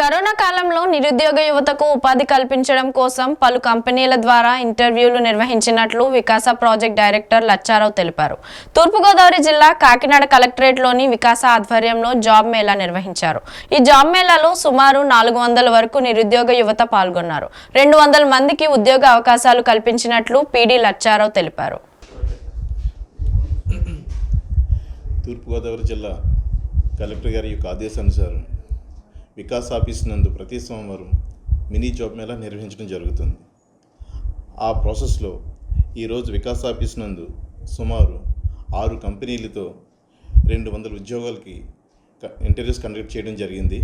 Corona కాలంలో నిరుద్యోగ యువతకు ఉపాధి కల్పించడం కోసం పలు కంపెనీల ద్వారా ఇంటర్వ్యూలు నిర్వహించినట్లు వికాస ప్రాజెక్ట్ డైరెక్టర్ లచ్చారావు తెలిపారు. తూర్పుగోదావరి జిల్లా కాకినాడ కలెక్టరేట్లోని వికాస ఆధ్వర్యంలో జాబ్ మేళా నిర్వహించారు. ఈ జాబ్ మేళాలో సుమారు నాలుగు వందల వరకు నిరుద్యోగ యువత పాల్గొన్నారు. రెండు వందల మందికి ఉద్యోగ అవకాశాలు కల్పించినట్లు పీడీ లచ్చారావు తెలిపారు. తూర్పుగోదావరి జిల్లా కలెక్టర్ గారి యొక్క ఆదేశానుసారం వికాస్ ఆఫీస్ నందు ప్రతి సోమవారం మినీ జాబ్ మేళా నిర్వహించడం జరుగుతుంది. ఆ ప్రాసెస్లో ఈరోజు వికాస్ ఆఫీస్ నందు సుమారు ఆరు కంపెనీలతో రెండు వందల ఉద్యోగాలకి క- ఇంటర్వ్యూస్ కండక్ట్ చేయడం జరిగింది.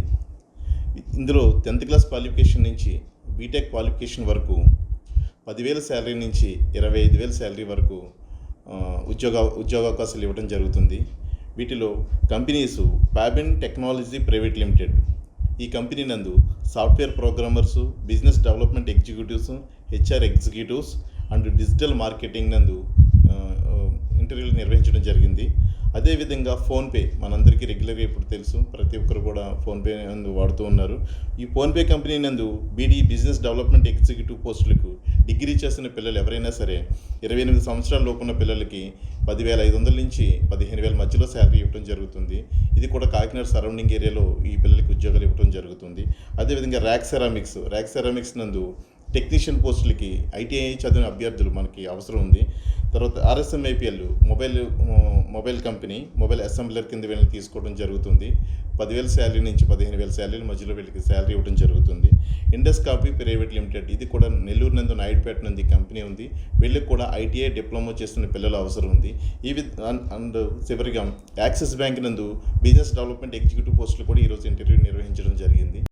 ఇందులో టెన్త్ క్లాస్ క్వాలిఫికేషన్ నుంచి బీటెక్ క్వాలిఫికేషన్ వరకు పదివేల శాలరీ నుంచి ఇరవై ఐదు వేల శాలరీ వరకు ఉద్యోగ ఉద్యోగ అవకాశాలు ఇవ్వడం జరుగుతుంది. వీటిలో కంపెనీస్ ప్యాబిన్ టెక్నాలజీ ప్రైవేట్ లిమిటెడ్ ఈ కంపెనీ నందు software programmers business development executives HR executives and digital marketing నందు ఇంటర్వ్యూలు నిర్వహించడం జరిగింది. అదేవిధంగా ఫోన్పే మనందరికీ రెగ్యులర్గా ఇప్పుడు తెలుసు. ప్రతి ఒక్కరు కూడా ఫోన్పే నందు వాడుతూ ఉన్నారు. ఈ ఫోన్పే కంపెనీ నందు బీడీ బిజినెస్ డెవలప్మెంట్ ఎగ్జిక్యూటివ్ పోస్టులకు డిగ్రీ చేసిన పిల్లలు ఎవరైనా సరే ఇరవై ఎనిమిది సంవత్సరాల లోపున్న పిల్లలకి పదివేల ఐదు వందల నుంచి పదిహేను వేల మధ్యలో శాలరీ ఇవ్వడం జరుగుతుంది. ఇది కూడా కాకినాడ సరౌండింగ్ ఏరియాలో ఈ పిల్లలకి ఉద్యోగం అదేవిధంగా ర్యాక్ సెరామిక్స్ ర్యాక్ సెరామిక్స్ నందు టెక్నీషియన్ పోస్టులకి ఐటీఐ చదివిన అభ్యర్థులు మనకి అవసరం ఉంది. తర్వాత RSMIPL mobile mobile company mobile assembler కింద వీళ్ళని తీసుకోవడం జరుగుతుంది. పదివేల శాలరీ నుంచి పదిహేను వేల శాలరీ మధ్యలో వీళ్ళకి శాలరీ ఇవ్వడం జరుగుతుంది. ఇండస్ కాపీ ప్రైవేట్ లిమిటెడ్ ఇది కూడా నెల్లూరు నందు నాయుడుపేట నుండి కంపెనీ ఉంది. వీళ్ళకి కూడా ఐటీఐ డిప్లొమా చేస్తున్న పిల్లలు అవసరం ఉంది. ఈ విధ అండ్ చివరిగా యాక్సిస్ బ్యాంక్ నందు బిజినెస్ డెవలప్మెంట్ ఎగ్జిక్యూటివ్ పోస్టులు కూడా ఈరోజు ఇంటర్వ్యూ నిర్వహించడం జరిగింది.